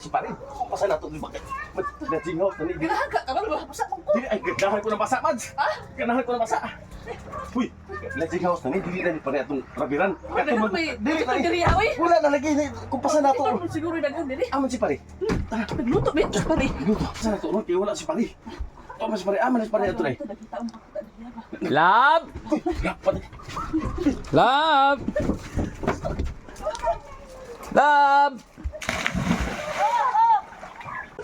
Si pare, pasa na ito. Tani, di. Ganahan ka, karon wala pa sa mong ko. Di, ay, ganahan ko na basa, Mads. Ha? Ganahan ko na basa. Uy, nagsingaw. Tani, dili na ni pare atong rabiran. Ano Atong- may Dili, dili oy. Wala na lagi. na- Kung pasa na ito. Ikaw mo siguro daghan diri. Aman si pare. Tara, Nagluto bit pare. Luto, pasa na ito. Kaya wala si pare. Tama si pare. Aman si pare ito na. Ba. Love! Love! Love!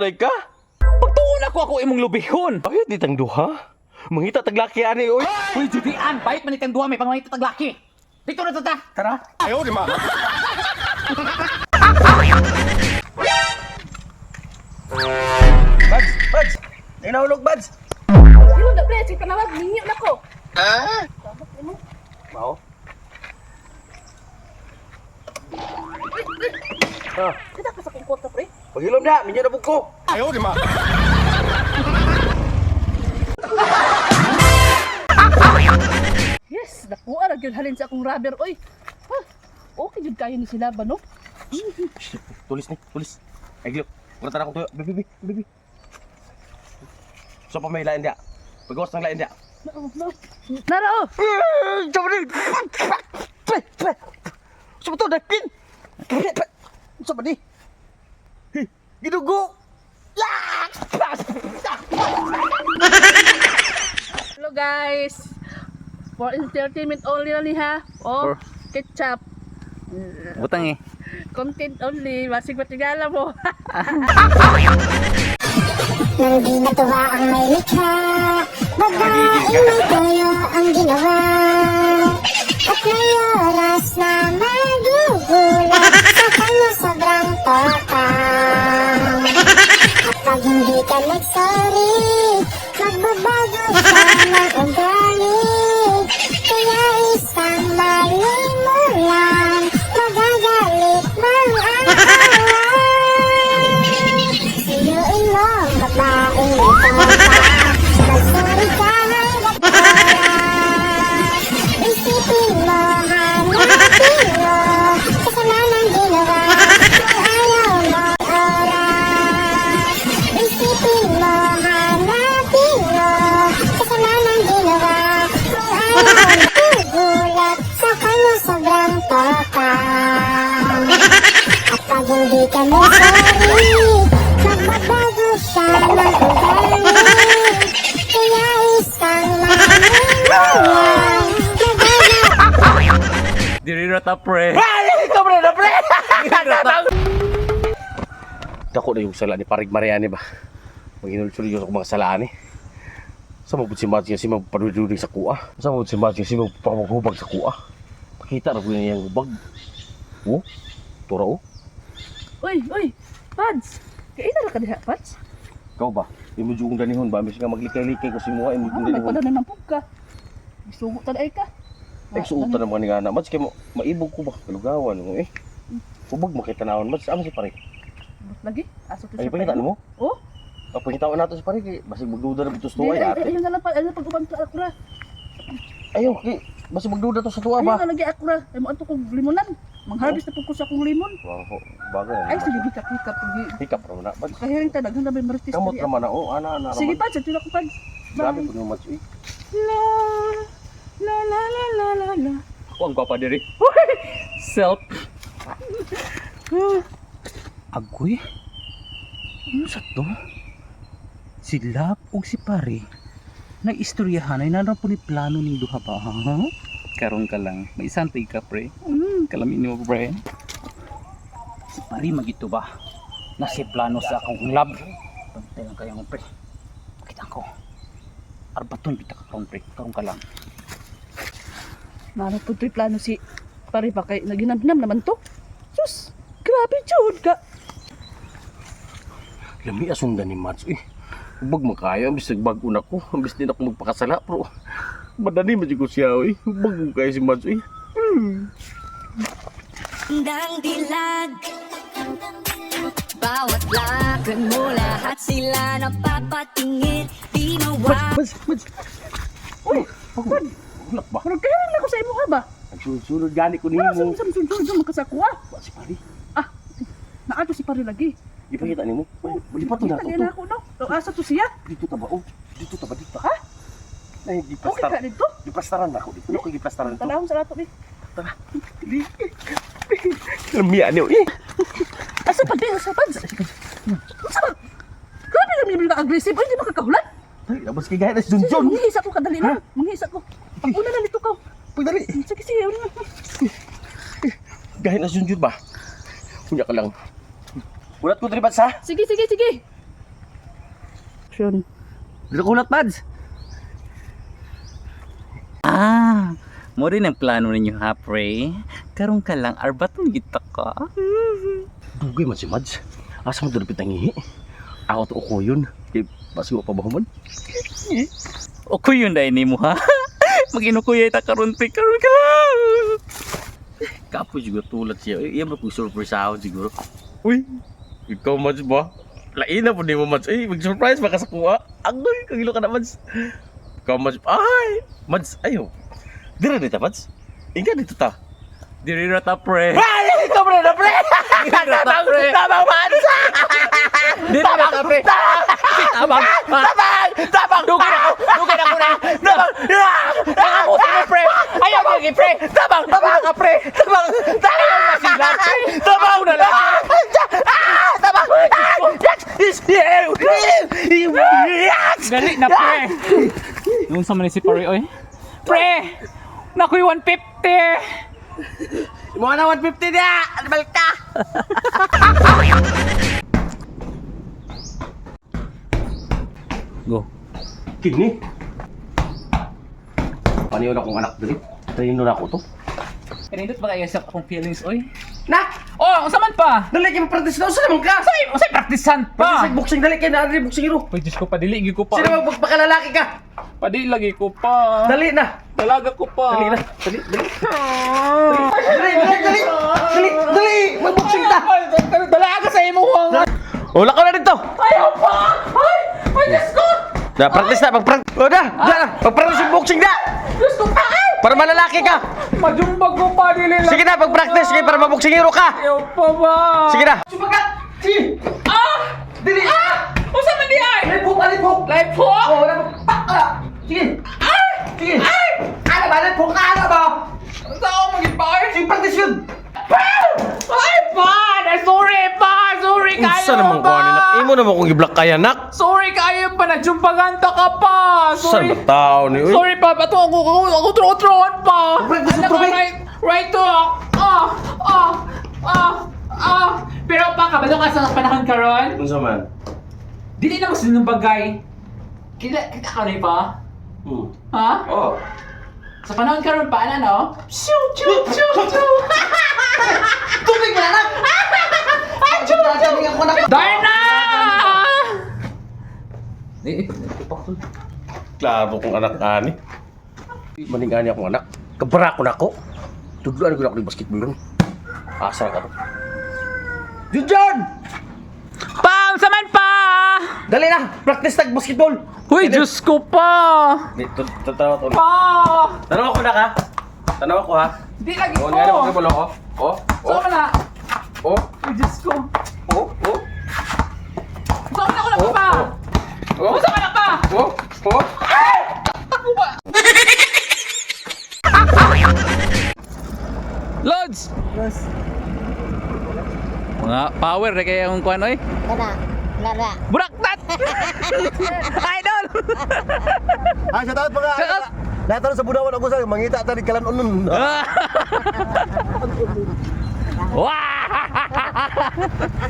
Pare ka? Pagtuon ako ako imong lubihon! Bakit di tang duha? Mangita taglaki ani oy. Uy, Judian! Bait man itang duwa may pangangit taglaki! Dito na tata! Tara. Ayaw di ma. Buds, buds. Ay nahulog buds. Sino na pre, si panawag ninyo na ko. Mao. Ah, Kada ka sa kong kwarta pre. paghilom na, minyo na buko. Ayaw di ma. Yes, nakuha ra gyud halin sa akong rubber oy. Ha? Okay jud kayo ni sila ba no? Tulis ni, tulis. Ay glok. Kurata na akong tuyo. Bibi, bibi, bibi. So pa may lain dia. Pagawas ng lain dia. Nara oh. Coba ni. Coba tu dah pin. Coba ni. Gidugo. Hello guys. For entertainment only na ni ha. Oh, For- ketchup. Butang eh. Content only. Masig matigala mo. Nang di natuwa ang may likha Babaeng may toyo ang ginawa At may oras na magugulat Sa kanya sobrang toka pag hindi ka nagsorry Magbabago siya ng ugali hindi ka na sorry Magbabago siya ng ugali Kaya isang mo lang Magagalit Diri rata pre. Ikaw pre na pre. Dako na yung sala ni Parig Mariani ba? Maginulsuli yung mga salaan eh. Sa mabut si Matthew si magpaduduling sa kuha. Sa mabut si Matthew si magpapaghubag sa kuha. Pakita na ko yung hubag. Oh, tura oh. Uy, uy. Pads. Kaya na ka diha, Pads. Ikaw ba? Di mo jugong danihon ba? Mbis nga maglikay-likay ko si Muha, imo Ah, jugong may danihon. pala na pugka. Isugo ta ay ka. Ay, suutan na mga nga na. Mats, kaya mo, maibog ko ba? Kalugawan mo eh. Hubag makita na ako. Mats, amo si pare. Lagi. Aso to Ay, pakita mo? Oh. Ang pakitawan nato si pare, kay basig magduda na bitos tuwa ay, ay ay, ate. ayun na lang ayun na pag-uban to akura. Ayaw, kay basig magduda to sa tuwa Ayun ba? na lagi akura. Ay mo kong limonan. Mangharvest na ko sa akong limon. Wow, bagay. Ay, sige, hikap, hikap. Pag Hikap raman na. Kahiring ta, daghan na may marites. kamot diri. raman na. Oh, ana, ana Sige. Pads. Ito na ko, Pads. Grabe yung Mats. eh. La, la, la, la, la, la, la. Ako ang gwapa diri. Self. Agoy. Ano sa to? Si Lap o si Pare. Nag-istoryahan ay naran po ni plano ning duha ba? Ha? Karon ka lang. May isantay ka pre. Mm, kalamin mo pre. Si Pare magito ba? Nasi plano sa akong lab. Pantay lang kayo pre. Kita ko. Arbaton kita ka karon pre. Karon ka lang. Mana po to'y plano si pare pa kay naginamnam naman to. Sus, grabe jud ka. Lami asundan ni Mats eh. Bag makaya, ambis nagbag una ko. Ambis din ako magpakasala, pero madali man ko siya eh. Bag mo kaya si Mats eh. Dang dilag Bawat lakad mo lahat sila napapatingin Di mawag Mats, Mats. Uy, Ulak ba? Murag kaya lang ako sa imo ha ba? Nagsunod gani ko Wala nimo. sa sa makasako ah. Ba si Pari? Naato si pare lagi. Ipakita nimo. Bali pa to na to. na ako no. So asa to siya? Dito ta ba? Oh, dito ta ba dito? Ha? Ay, Okay giplastar. ka dito. Giplastaran ako dito. Ano ko giplastaran to? Talahom sa lato ni. Lami ani eh. Asa pa din sa pads? Asa ba? Grabe na mi aggressive. Ay, di makakahulan. Ay, labas kay gaya na si Junjun. manghisa ko kadali na. Manghisa ko. Pag una na nito ka. Pagdali. Sige, sige. Gaya na si Junjun ba? Kunya ka lang. Ulat ko diri sa? Sige, sige, sige. Yun. Dili ko ulat pads. Ah, mo rin ang plano ninyo ha, pre? Karong ka lang, arbatong kita ka. Dugay man si Mads. Asa mo dulipit ang ihi? Ako to ko yun. Kay basiwa pa ba man? O ko yun dahil ni mo ha? Maginukuya ita karon pre, karon ka lang. Kapo siguro tulad siya. Iya ba kung surprise ako siguro? Uy, ikaw Mads ba? Lain na po di mo Mads. Ay, mag-surprise baka sa kuha. Agoy, kagilo ka na Mads. Ikaw Mads. Ay, Mads, ayo. Dira dito Mads. Inga dito ta. Diri na ta, pre. Ay, ikaw pre na pre! Tabang, Tabang Mads! Diri na ta, pre. Tabang, Tabang! Tabang! Dugay ako! Dugay ako na! Tabang! Nakamuti mo, pre! Ayaw pre! Tabang! Tabang ka, pre! Tabang! Ayaw mo sila, pre! Tabang na lang! Ah! Tabang! Yes! Gali na, pre. Yung sa man si pare, oy. Pre! Nakuy 150! Mga na 150 na! Ano balik ka? Go. Kini? Paniyon akong anak dali. Trino na ako to. Pinindot ba kayo sa akong feelings, oy? Nak! Oh, unsa man pa? Dali kayo practice na. Saan naman ka? Say, unsay praktisan Practice pa? sa boxing dali kayo na. Dali boxing iro. Pwede ko padili gi ko pa. Sino mo pagpakalalaki ka? Padili lagi ko pa. Dali na! Dalaga ko pa. Dali na! Dali! Dali! Dali! Dali! Dali! Dali! Dali! Magboxing ta! Dalaga sa imo huwang. Wala ka na dito! Ayaw pa! Ay! Ay, Diyos ko! Na, practice na! Pag-practice! O na! Na! Pag-practice yung boxing na! Diyos ko pa! Para malalaki ka! Majumbag ko pa lang. Sige na! Pag-practice kayo para maboxing hero ka! Ayaw pa ba? Sige na! Ah! Dili! Ah! Unsa man di ay? Live hook! Live hook! Live hook? Oo! Live hook! Pa! Ah! Sige! Ay! Sige! Ay! Ano ba? Live hook ka! Ano ba? Unsa ako magipay? Sige! Practice yun! Ay pa! Na sorry pa! Sorry kayo Unsa naman ko pa! ani nak? Imo naman kung i-block kaya nak? Sorry kayo pa! Najumpaganta ka pa! Saan Sorry! ba tao ni? Uy? Sorry pa! Bato ako! Ako, ako tro-troan pa! Ano right, right to! Ah! Ah! Ah! Ah! Pero pa, kabalo ka sa panahon karon? Unsa man? Dili na mas ng bagay. Kita, kita ka rin pa? Hmm. Ha? Oh. Sa panahon karon pa, ano no? Shoo! Shoo! Shoo! Shoo! Tubig na nak! Ay! Tubig ako nak! Darna! Klaro kong anak ani. Maning ani akong anak. Kabara ko na ako. Tudloan ko na ako ng basketball ron. Asa ka to? Junjun! Pam! Saman pa! Dali na! Practice tag basketball! Uy, Diyos ko pa! Tanawa ko. Pa! Tanawa ko na ka. Tanawa ko ha. Di lagi Oh, ko! nga na basketball oh. Oh, oh, Sama na! oh, Uy, Diyos ko! oh, oh, Sama na ko na oh, pa! oh, Sama na pa! oh, oh. Ako ba? Lods! Mga power na kaya yung kuhan, oy. Kada, lara. Buraktat! Idol! Ah, shout out mga Shout out! Lahat na sa budawan ako sa mangita tadi kalan unun. Wah!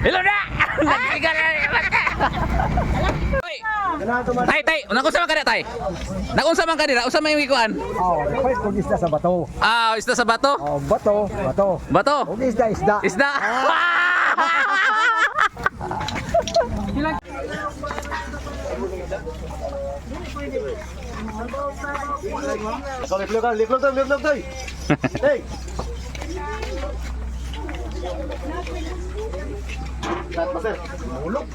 Hello na! Nagkiga na! Uy! Tay, tay, nakunsa man ka na, tay? Nakunsa man ka nila? Unsa man yung ikuan? Oh, first kung isda sa bato. Ah, isda sa bato? Oh, bato, bato. Bato? Kung isda, isda. Isda? Ikaw, liplog ka, liplog tayo, liplog tayo. Hey! Start, master. Mahulog.